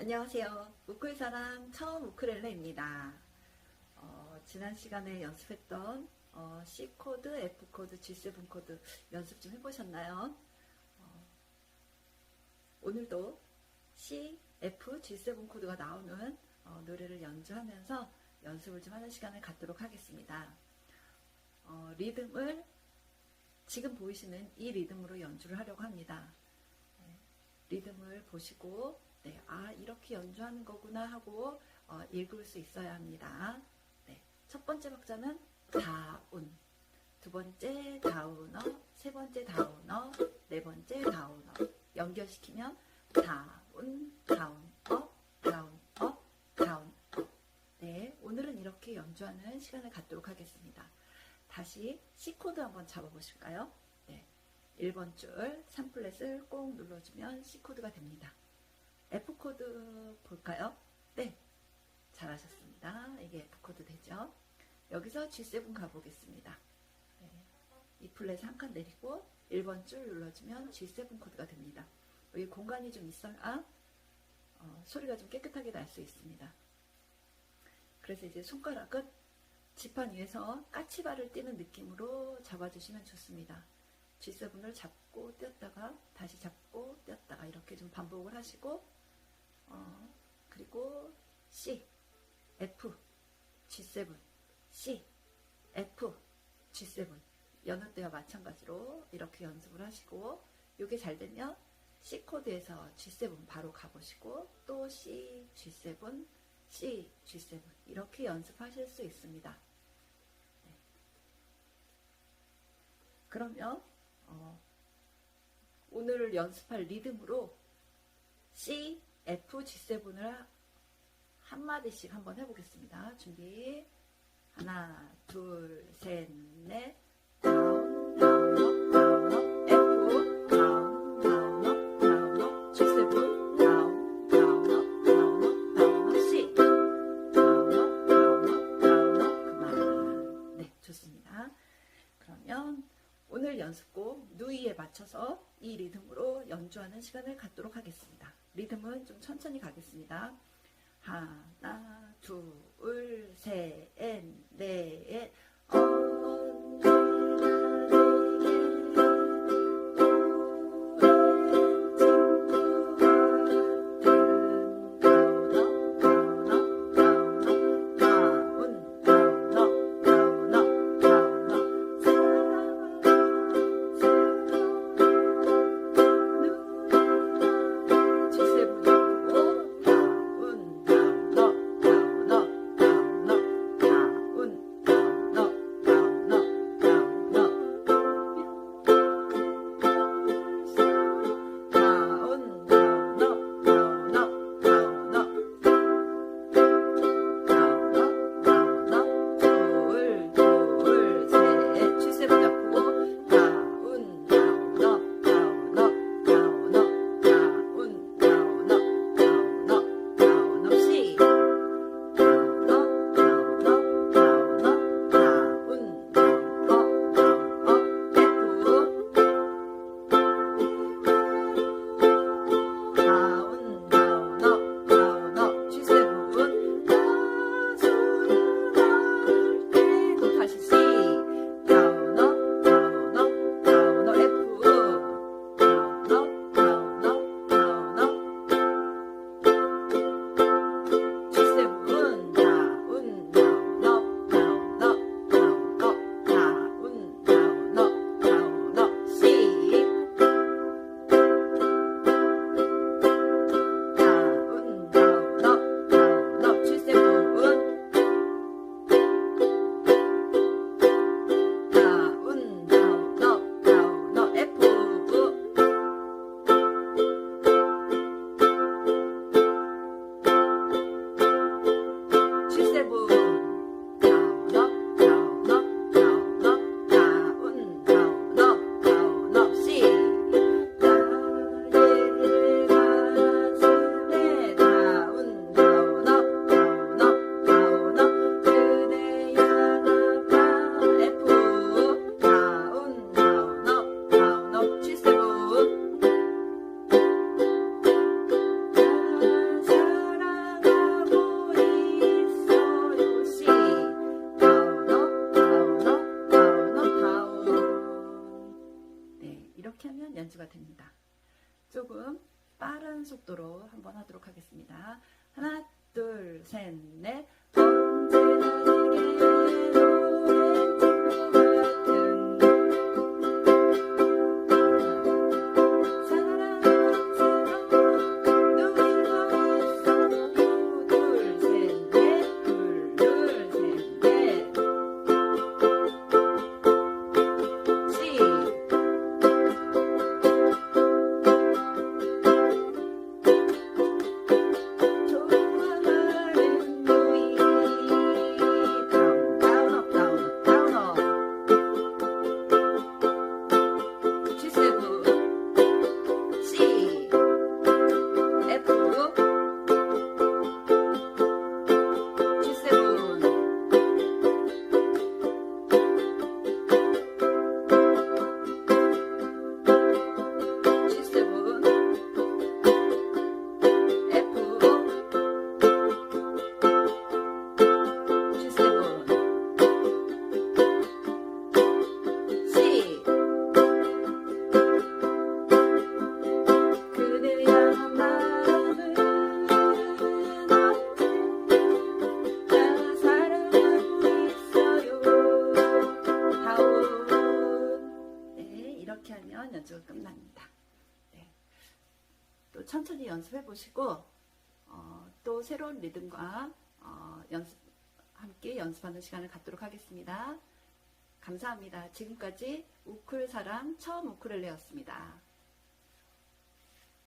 안녕하세요. 우쿨 사람 처음 우쿨렐레입니다. 어, 지난 시간에 연습했던 어, C 코드, F 코드, G7 코드 연습 좀 해보셨나요? 어, 오늘도 C, F, G7 코드가 나오는 어, 노래를 연주하면서 연습을 좀 하는 시간을 갖도록 하겠습니다. 어, 리듬을 지금 보이시는 이 리듬으로 연주를 하려고 합니다. 네, 리듬을 보시고 네, 아 이렇게 연주하는 거구나 하고 어, 읽을 수 있어야 합니다. 네, 첫 번째 박자는 다운, 두 번째 다운어, 세 번째 다운어, 네 번째 다운어 연결시키면 다운, 다운어, 다운어, 다운어. 네, 오늘은 이렇게 연주하는 시간을 갖도록 하겠습니다. 다시 C 코드 한번 잡아보실까요? 네, 1번 줄 3플랫을 꼭 눌러주면 C 코드가 됩니다. F 코드 볼까요? 네, 잘하셨습니다. 이게 F 코드 되죠? 여기서 G7 가보겠습니다. 네, 이 플랫 한 칸 내리고 1번 줄 눌러주면 G7 코드가 됩니다. 여기 공간이 좀 있어야 어, 소리가 좀 깨끗하게 날 수 있습니다. 그래서 이제 손가락은 지판 위에서 까치발을 띄는 느낌으로 잡아주시면 좋습니다. G7을 잡고 띄었다가 다시 잡고 띄었다가 이렇게 좀 반복을 하시고 어, 그리고 C, F, G7, C, F, G7 여느 때와 마찬가지로 이렇게 연습을 하시고 이게 잘 되면 C 코드에서 G7 바로 가보시고 또 C, G7, C, G7 이렇게 연습하실 수 있습니다. 네. 그러면 어, 오늘 연습할 리듬으로 C, F, G7을 한마디씩 한번 해보겠습니다. 준비. 하나, 둘, 셋, 넷. 다운, 오늘 연습곡 누이에 맞춰서 이 리듬으로 연주하는 시간을 갖도록 하겠습니다. 리듬은 좀 천천히 가겠습니다. 하나, 둘, 셋, 넷, 속도로 한번 하도록 하겠습니다. 하나, 둘, 셋, 넷. 연습해 보시고 어, 또 새로운 리듬과 어, 연습, 함께 연습하는 시간을 갖도록 하겠습니다. 감사합니다. 지금까지 우쿨 사랑 처음 우쿨렐레였습니다.